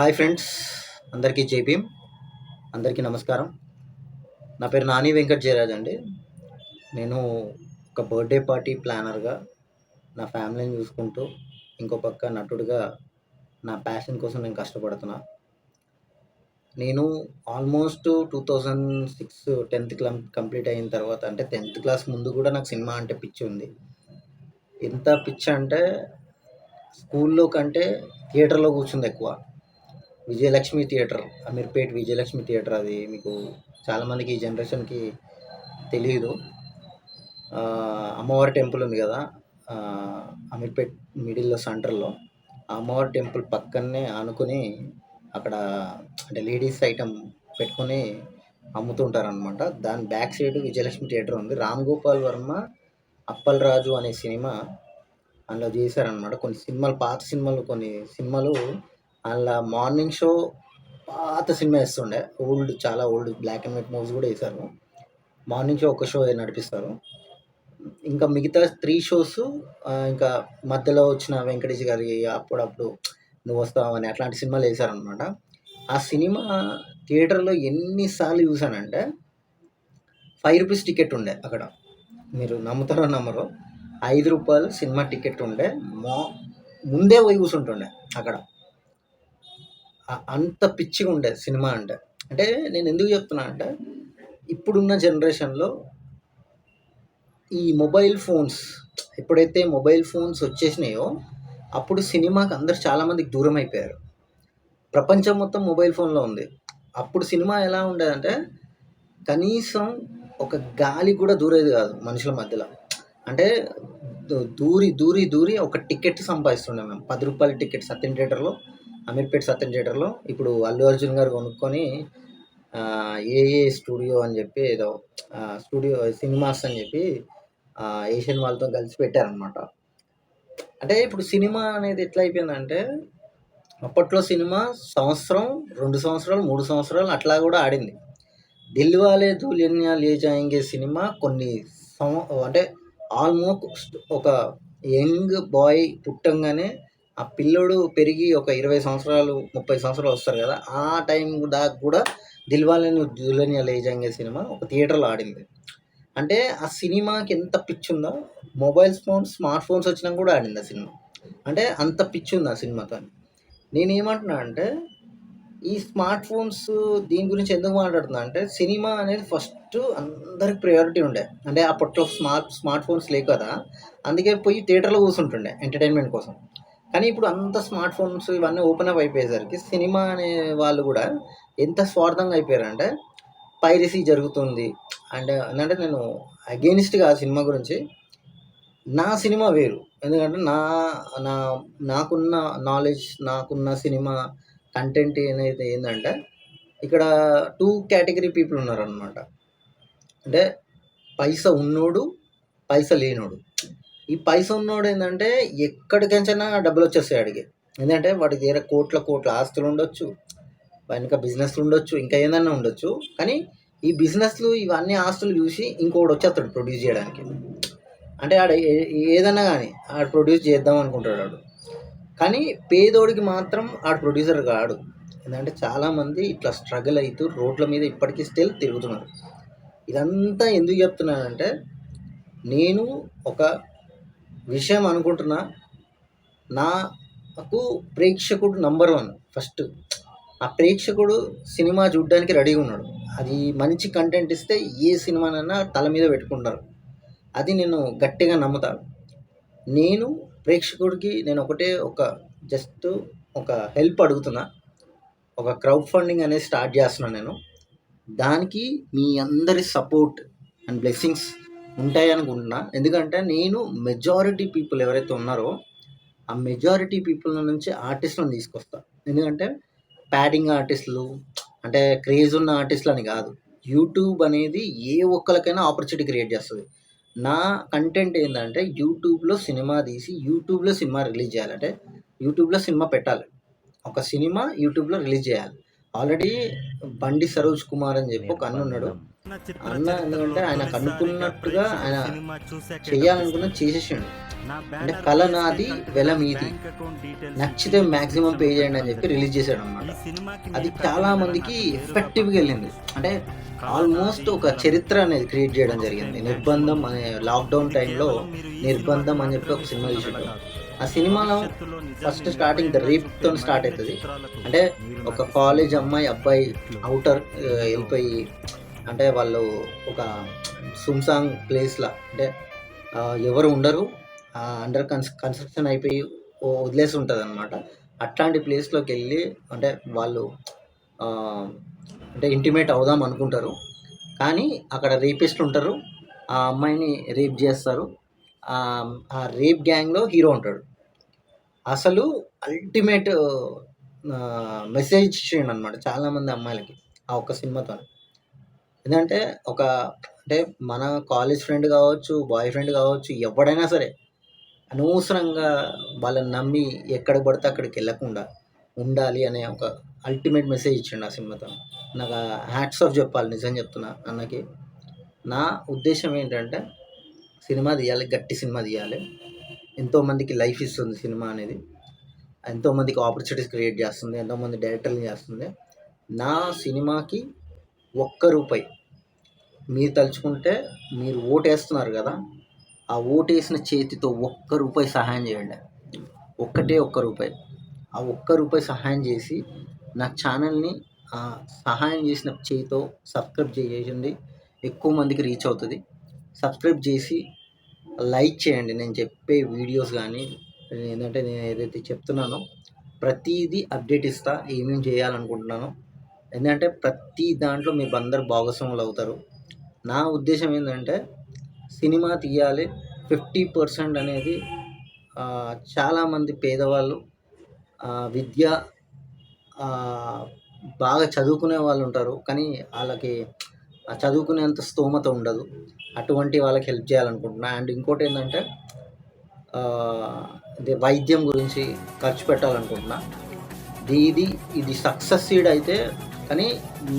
Hi friends అందరికీ JPM అందరికీ నమస్కారం. నా పేరు నాని వెంకట్ జయరాజ్ అండి. నేను ఒక బర్త్డే పార్టీ ప్లానర్గా నా ఫ్యామిలీని చూసుకుంటూ ఇంకో పక్క నటుడిగా నా ప్యాషన్ కోసం నేను కష్టపడుతున్నా. నేను almost two thousand six tenth class complete అయిన తర్వాత అంటే టెన్త్ క్లాస్ ముందు కూడా నాకు సినిమా అంటే పిచ్చి ఉంది. ఎంత పిచ్చి అంటే స్కూల్లో కంటే థియేటర్లో కూర్చుంది ఎక్కువ. విజయలక్ష్మి థియేటర్ అమీర్పేట్ విజయలక్ష్మి థియేటర్ అది మీకు చాలామందికి ఈ జనరేషన్కి తెలియదు అమ్మవారి టెంపుల్ ఉంది కదా అమీర్పేట్ మిడిల్లో సెంటర్లో. అమ్మవారి టెంపుల్ పక్కనే ఆనుకుని అక్కడ అంటే లేడీస్ ఐటమ్ పెట్టుకొని అమ్ముతుంటారనమాట దాని బ్యాక్ సైడ్ విజయలక్ష్మి థియేటర్ ఉంది. రామ్ గోపాల్ వర్మ అప్పల్ రాజు అనే సినిమా అందులో చేశారనమాట కొన్ని సినిమాలు పాత సినిమాలు కొన్ని సినిమాలు అందులో మార్నింగ్ షో పాత సినిమా వేస్తుండే. ఓల్డ్ చాలా old black and white movies కూడా వేశారు. మార్నింగ్ షో ఒక షో నడిపిస్తారు. ఇంకా మిగతా త్రీ షోస్ ఇంకా మధ్యలో వచ్చిన వెంకటేష్ గారి అప్పుడప్పుడు నువ్వు వస్తావు అని అట్లాంటి సినిమాలు వేశారనమాట ఆ సినిమా థియేటర్లో ఎన్నిసార్లు చూసానంటే ఫైవ్ రూపీస్ టికెట్ ఉండే అక్కడ. మీరు నమ్ముతారో నమ్మరు ఐదు రూపాయలు సినిమా టికెట్ ఉండే. మా ముందే పోయి కూర్చుంటుండే అక్కడ. అంత పిచ్చిగా ఉండే సినిమా అంటే. అంటే నేను ఎందుకు చెప్తున్నా అంటే ఇప్పుడున్న జనరేషన్లో ఈ మొబైల్ ఫోన్స్ ఎప్పుడైతే మొబైల్ ఫోన్స్ వచ్చేసినాయో అప్పుడు సినిమాకి అందరు చాలామందికి దూరం అయిపోయారు. ప్రపంచం మొత్తం మొబైల్ ఫోన్లో ఉంది. అప్పుడు సినిమా ఎలా ఉండేదంటే కనీసం ఒక గాలి కూడా దూరేది కాదు మనుషుల మధ్యలో. అంటే దూ- దూరి దూరి దూరి ఒక టికెట్ సంపాదిస్తుండే మేము. పది రూపాయల టికెట్ సత్యం థియేటర్లో. అమీర్పేట్ సత్యం థియేటర్లో ఇప్పుడు అల్లు అర్జున్ గారు కొనుక్కొని ఏఏ స్టూడియో అని చెప్పి ఏదో స్టూడియో సినిమాస్ అని చెప్పి ఏషియన్ వాళ్ళతో కలిసి పెట్టారనమాట అంటే ఇప్పుడు సినిమా అనేది ఎట్లా అయిపోయిందంటే అప్పట్లో సినిమా సంవత్సరం రెండు సంవత్సరాలు మూడు సంవత్సరాలు అట్లా కూడా ఆడింది. దిల్వాలే దుల్హనియా లే జాయింగే సినిమా కొన్ని సంవ అంటే ఆల్మోస్ట్ ఒక యంగ్ బాయ్ పుట్టంగానే ఆ పిల్లోడు పెరిగి ఒక ఇరవై సంవత్సరాలు ముప్పై సంవత్సరాలు వస్తారు కదా ఆ టైం దాకా కూడా దిల్వాలని దుల్హనియా లేజంగే సినిమా ఒక థియేటర్లో ఆడింది. అంటే ఆ సినిమాకి ఎంత పిచ్చి ఉందో మొబైల్ ఫోన్స్ స్మార్ట్ ఫోన్స్ వచ్చినా కూడా ఆడింది ఆ సినిమా. అంటే అంత పిచ్చుంది ఆ సినిమాతో నేనేమంటున్నా అంటే ఈ స్మార్ట్ ఫోన్స్ దీని గురించి ఎందుకు మాట్లాడుతున్నా అంటే సినిమా అనేది ఫస్ట్ అందరికి ప్రయారిటీ ఉండే. అంటే అప్పట్లో స్మార్ట్ స్మార్ట్ ఫోన్స్ లేవు కదా అందుకే పోయి థియేటర్లో కూర్చుంటుండే ఎంటర్టైన్మెంట్ కోసం. కానీ ఇప్పుడు అంత స్మార్ట్ ఫోన్స్ ఇవన్నీ ఓపెన్ అప్ అయిపోయేసరికి సినిమా అనే వాళ్ళు కూడా ఎంత స్వార్థంగా అయిపోయారంటే పైరసీ జరుగుతుంది. అంటే అంటే నేను అగేనిస్ట్గా ఆ సినిమా గురించి నా సినిమా వేరు. ఎందుకంటే నా నా నాకున్న నాలెడ్జ్ నాకున్న సినిమా కంటెంట్ అనేది ఏంటంటే ఇక్కడ టూ కేటగిరీ పీపుల్ ఉన్నారనమాట అంటే పైస ఉన్నోడు పైస లేనోడు. ఈ పైసా ఉన్నోడు ఏంటంటే ఎక్కడికంచైనా డబ్బులు వచ్చేస్తాయి అడిగి ఎందుకంటే వాడి దగ్గర కోట్ల కోట్ల ఆస్తులు ఉండొచ్చు వెనక బిజినెస్లు ఉండొచ్చు ఇంకా ఏదైనా ఉండొచ్చు. కానీ ఈ బిజినెస్లు ఇవన్నీ ఆస్తులు చూసి ఇంకోటి వచ్చేస్తాడు ప్రొడ్యూస్ చేయడానికి. అంటే ఆడ ఏ- ఏదైనా కానీ ఆడు ప్రొడ్యూస్ చేద్దాం అనుకుంటాడు ఆడు. కానీ పేదోడికి మాత్రం ఆడు ప్రొడ్యూసర్ కాడు. ఎందుకంటే చాలామంది ఇట్లా స్ట్రగుల్ అవుతూ రోడ్ల మీద ఇప్పటికీ స్టిల్ తిరుగుతున్నారు. ఇదంతా ఎందుకు చెప్తున్నానంటే నేను ఒక విషయం అనుకుంటున్నా నాకు ప్రేక్షకుడు నంబర్ వన్ ఫస్ట్ ఆ ప్రేక్షకుడు సినిమా చూడడానికి రెడీగా ఉన్నాడు. అది మంచి కంటెంట్ ఇస్తే ఏ సినిమానైనా తల మీద పెట్టుకుంటారు. అది నేను గట్టిగా నమ్ముతాను నేను ప్రేక్షకుడికి నేను ఒకటే ఒక జస్ట్ ఒక హెల్ప్ అడుగుతున్నా. ఒక క్రౌడ్ ఫండింగ్ అనేది స్టార్ట్ చేస్తున్నాను నేను. దానికి మీ అందరి సపోర్ట్ అండ్ బ్లెస్సింగ్స్ ఉంటాయి అనుకుంటున్నా. ఎందుకంటే నేను మెజారిటీ పీపుల్ ఎవరైతే ఉన్నారో ఆ మెజారిటీ పీపుల్ నుంచి ఆర్టిస్ట్లను తీసుకొస్తా. ఎందుకంటే ప్యాడింగ్ ఆర్టిస్టులు అంటే క్రేజ్ ఉన్న ఆర్టిస్టులు అని కాదు. యూట్యూబ్ అనేది ఏ ఒక్కరికైనా ఆపర్చునిటీ క్రియేట్ చేస్తుంది. నా కంటెంట్ ఏంటంటే యూట్యూబ్లో సినిమా తీసి యూట్యూబ్లో సినిమా రిలీజ్ చేయాలంటే యూట్యూబ్లో సినిమా పెట్టాలి. ఒక సినిమా యూట్యూబ్లో రిలీజ్ చేయాలి. ఆల్రెడీ బండి సరోజ్ కుమార్ అని చెప్పి ఒక అన్న ఉన్నాడు. అన్న ఎందుకంటే ఆయనకు అనుకున్నట్టుగా ఆయన చేయాలనుకున్నది చేసేసిండు. అంటే కళ నాది వెల మీది. నచ్చితే మాక్సిమం పే చేయండి అని చెప్పి రిలీజ్ చేశాడు అనమాట అది చాలా మందికి ఎఫెక్టివ్గా వెళ్ళింది. అంటే ఆల్మోస్ట్ ఒక చరిత్ర అనేది క్రియేట్ చేయడం జరిగింది. నిర్బంధం అనే లాక్డౌన్ టైంలో నిర్బంధం అని చెప్పి ఒక సినిమా తీసాడు. ఆ సినిమాలో ఫస్ట్ స్టార్టింగ్ ద రేప్తో స్టార్ట్ అవుతుంది. అంటే ఒక కాలేజ్ అమ్మాయి అబ్బాయి అవుటర్ వెళ్ళిపోయి అంటే వాళ్ళు ఒక సుమ్సాంగ్ ప్లేస్లో అంటే ఎవరు ఉండరు. అండర్ కన్స్ కన్స్ట్రక్షన్ అయిపోయి వదిలేసి ఉంటుంది అనమాట అట్లాంటి ప్లేస్లోకి వెళ్ళి అంటే వాళ్ళు అంటే ఇంటిమేట్ అవుదాం అనుకుంటారు. కానీ అక్కడ రేపిస్ట్ ఉంటారు ఆ అమ్మాయిని రేప్ చేస్తారు. ఆ ఆ రేప్ గ్యాంగ్లో హీరో ఉంటాడు. అసలు అల్టిమేట్ మెసేజ్ ఇచ్చేయండి అనమాట చాలామంది అమ్మాయిలకి ఆ ఒక్క సినిమాతో ఎందుకంటే ఒక అంటే మన కాలేజ్ ఫ్రెండ్ కావచ్చు బాయ్ ఫ్రెండ్ కావచ్చు ఎవడైనా సరే అనవసరంగా వాళ్ళని నమ్మి ఎక్కడికి పడితే అక్కడికి వెళ్ళకుండా ఉండాలి అనే ఒక అల్టిమేట్ మెసేజ్ ఇచ్చిండు ఆ సినిమాతో నాకు హ్యాట్స్ ఆఫ్ చెప్పాలి నిజం చెప్తున్నా అన్నకి. నా ఉద్దేశం ఏంటంటే సినిమా తీయాలి గట్టి సినిమా తీయాలి. ఎంతోమందికి లైఫ్ ఇస్తుంది సినిమా అనేది. ఎంతోమందికి ఆపర్చునిటీస్ క్రియేట్ చేస్తుంది ఎంతోమంది డైరెక్టర్లు చేస్తుంది. నా సినిమాకి ఒక్క రూపాయి మీరు తలుచుకుంటే మీరు ఓటేస్తున్నారు కదా ఆ ఓటేసిన చేతితో ఒక్క రూపాయి సహాయం చేయండి. ఒక్కటే ఒక్క రూపాయి. ఆ ఒక్క రూపాయి సహాయం చేసి నా ఛానల్ని సహాయం చేసిన చేతితో సబ్స్క్రైబ్ చేయండి. ఎక్కువ మందికి రీచ్ అవుతుంది. సబ్స్క్రైబ్ చేసి లైక్ చేయండి. నేను చెప్పే వీడియోస్ కానీ ఏంటంటే నేను ఏదైతే చెప్తున్నానో ప్రతిదీ అప్డేట్ ఇస్తా ఏమేమి చేయాలనుకుంటున్నానో. ఎందుకంటే ప్రతి దాంట్లో మీరు అందరు భాగస్వాములు అవుతారు. నా ఉద్దేశం ఏంటంటే సినిమా తీయాలి. ఫిఫ్టీ పర్సెంట్ అనేది చాలామంది పేదవాళ్ళు విద్య బాగా చదువుకునే వాళ్ళు ఉంటారు. కానీ వాళ్ళకి చదువుకునేంత స్తోమత ఉండదు. అటువంటి వాళ్ళకి హెల్ప్ చేయాలనుకుంటున్నా. అండ్ ఇంకోటి ఏంటంటే అదే వైద్యం గురించి ఖర్చు పెట్టాలనుకుంటున్నా. ఇది ఇది ఇది సక్సెస్ సీడ్ అయితే కానీ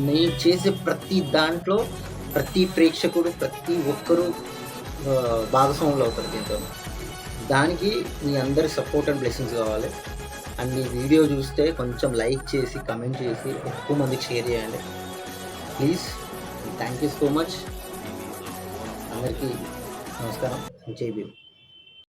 నేను చేసే ప్రతి దాంట్లో ప్రతి ప్రేక్షకుడు ప్రతి ఒక్కరూ భాగస్వాములు అవుతారు దీంతో. దానికి మీ అందరి సపోర్ట్ అండ్ బ్లెస్సింగ్స్ కావాలి. అండ్ మీ వీడియో చూస్తే కొంచెం లైక్ చేసి కమెంట్ చేసి ఎక్కువ మందికి షేర్ చేయండి. Please thank you so much. అందరికీ నమస్కారం. జై భీమ్.